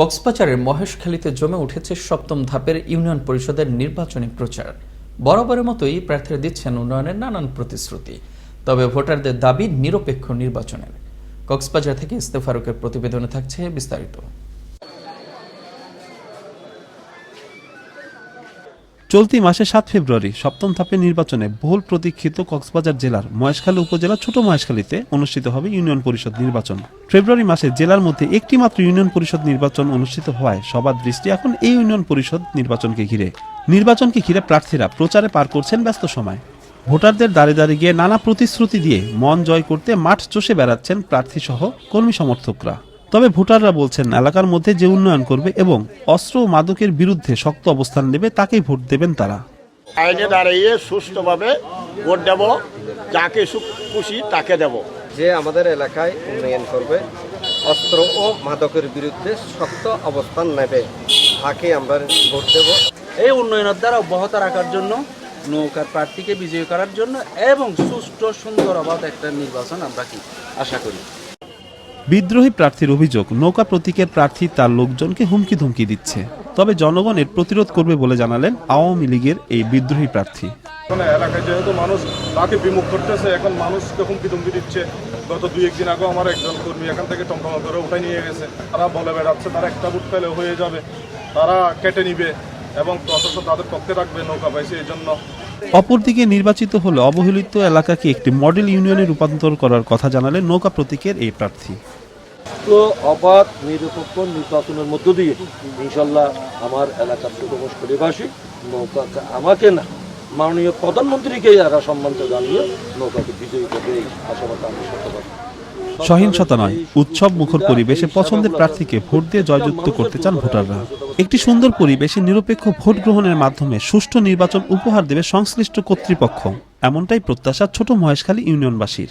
কক্সবাজারের মহেশখালীতে জমে উঠেছে সপ্তম ধাপের ইউনিয়ন পরিষদের নির্বাচনী প্রচার। বরাবরের মতোই প্রার্থীরা দিচ্ছেন উন্নয়নের নানান প্রতিশ্রুতি, তবে ভোটারদের দাবি নিরপেক্ষ নির্বাচনের। কক্সবাজার থেকে ইস্তেফারুকের প্রতিবেদনে থাকছে বিস্তারিত। চলতি মাসে সাত ফেব্রুয়ারি সপ্তম ধাপের নির্বাচনে বহুল প্রতীক্ষিত কক্সবাজার জেলার মহেশখালী উপজেলা ছোট মহেশখালীতে অনুষ্ঠিত হবে ইউনিয়ন পরিষদ নির্বাচন। ফেব্রুয়ারি মাসে জেলার মধ্যে একটি মাত্র ইউনিয়ন পরিষদ নির্বাচন অনুষ্ঠিত হওয়ায় সবার দৃষ্টি এখন এই ইউনিয়ন পরিষদ নির্বাচনকে ঘিরে। নির্বাচনকে ঘিরে প্রার্থীরা প্রচারে পার করছেন ব্যস্ত সময়। ভোটারদের দাঁড়িয়ে দাঁড়িয়ে গিয়ে নানা প্রতিশ্রুতি দিয়ে মন জয় করতে মাঠ চষে বেড়াচ্ছেন প্রার্থী সহ কর্মী সমর্থকরা। তবে ভোটাররা বলছেন এলাকার মধ্যে যে উন্নয়ন করবে এবং অস্ত্র ও মাদকের বিরুদ্ধে শক্ত অবস্থান নেবে তাকেই ভোট দেবেন তারা। আইনে দাঁড়িয়ে সুষ্ঠুভাবে ভোট দেব যাকে সু- খুশি তাকে দেব। যে আমাদের এলাকায় উন্নয়ন করবে অস্ত্র ও মাদকের বিরুদ্ধে শক্ত অবস্থান নেবে তাকে আমরা ভোট দেব। এই উন্নয়নের দ্বারা অব্যাহত রাখার জন্য নৌকার প্রার্থীকে বিজয়ী করার জন্য এবং সুষ্ঠু সুন্দর অবাধ একটা নির্বাচন আমরা কি আশা করি। বিদ্রোহী প্রার্থীর অভিযোগ নৌকা প্রতীকের প্রার্থী তার লোকজনকে হুমকি ধুমকি দিচ্ছে। তবে জনগণ এর প্রতিরোধ করবে বলে জানালেন আওয়ামী লীগের এই বিদ্রোহী প্রার্থী। মানে এলাকায় যেহেতু মানুষ তাকে বিমুখ করতেছে এখন মানুষকে হুমকি ধুমকি দিচ্ছে। গত দুই একদিন আগেও আমার একজন কর্মী এখান থেকে টমটমা করে উঠাই নিয়ে গেছে। তারা বলে বেড়াচ্ছে তারা একটা বুট পেলে হয়ে যাবে। তারা কেটে নিবে এবং প্রশাসন তাদের পক্ষে রাখবে নৌকা পাইছে এই জন্য। অপরদিকে নির্বাচিত হলে অবহেলিত এলাকাকে একটি মডেল ইউনিয়নে রূপান্তর করার কথা জানালেন নৌকা প্রতীকের এই প্রার্থী। অবাধ নিরপেক্ষ নির্বাচনের মধ্য দিয়ে ইনশাল্লাহ আমার এলাকার সুদমস পরিবাসী নৌকাকে আমাকে না মাননীয় প্রধানমন্ত্রীকে এরা সম্মানিত জানিয়ে নৌকাকে বিজয়ী করবে এই আশাবাদ আমি সত্যবাদ সহিংসতা নয় উৎসব মুখর পরিবেশে পছন্দের প্রার্থীকে ভোট দিয়ে জয়যুক্ত করতে চান ভোটাররা। একটি সুন্দর পরিবেশে নিরপেক্ষ ভোট গ্রহণের মাধ্যমে সুষ্ঠু নির্বাচন উপহার দেবে সংশ্লিষ্ট কর্তৃপক্ষ। এমনটাই প্রত্যাশা ছোট মহেশখালী ইউনিয়নবাসীর।